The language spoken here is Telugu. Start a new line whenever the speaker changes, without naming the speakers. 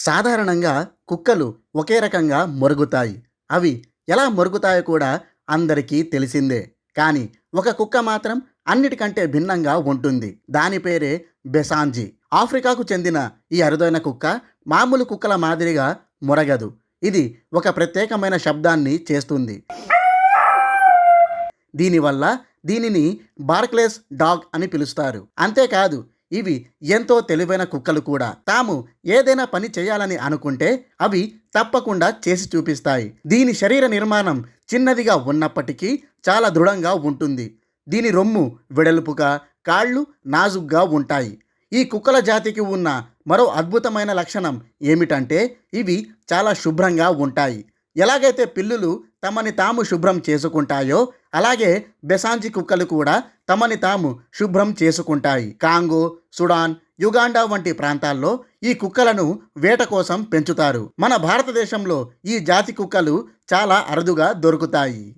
సాధారణంగా కుక్కలు ఒకే రకంగా మొరుగుతాయి. అవి ఎలా మొరుగుతాయో కూడా అందరికీ తెలిసిందే. కానీ ఒక కుక్క మాత్రం అన్నిటికంటే భిన్నంగా ఉంటుంది. దాని పేరే బెసాంజీ. ఆఫ్రికాకు చెందిన ఈ అరుదైన కుక్క మామూలు కుక్కల మాదిరిగా మొరగదు. ఇది ఒక ప్రత్యేకమైన శబ్దాన్ని చేస్తుంది. దీనివల్ల దీనిని బార్క్లేస్ డాగ్ అని పిలుస్తారు. అంతేకాదు ఇవి ఎంతో తెలివైన కుక్కలు కూడా. తాము ఏదైనా పని చేయాలని అనుకుంటే అవి తప్పకుండా చేసి చూపిస్తాయి. దీని శరీర నిర్మాణం చిన్నదిగా ఉన్నప్పటికీ చాలా దృఢంగా ఉంటుంది. దీని రొమ్ము వెడల్పుగా కాళ్ళు నాజుగ్గా ఉంటాయి. ఈ కుక్కల జాతికి ఉన్న మరో అద్భుతమైన లక్షణం ఏమిటంటే ఇవి చాలా శుభ్రంగా ఉంటాయి. ఎలాగైతే పిల్లులు తమని తాము శుభ్రం చేసుకుంటాయో అలాగే బెసాంజి కుక్కలు కూడా తమని తాము శుభ్రం చేసుకుంటాయి. కాంగో సుడాన్ యుగాండా వంటి ప్రాంతాల్లో ఈ కుక్కలను వేట కోసం పెంచుతారు. మన భారతదేశంలో ఈ జాతి కుక్కలు చాలా అరుదుగా దొరుకుతాయి.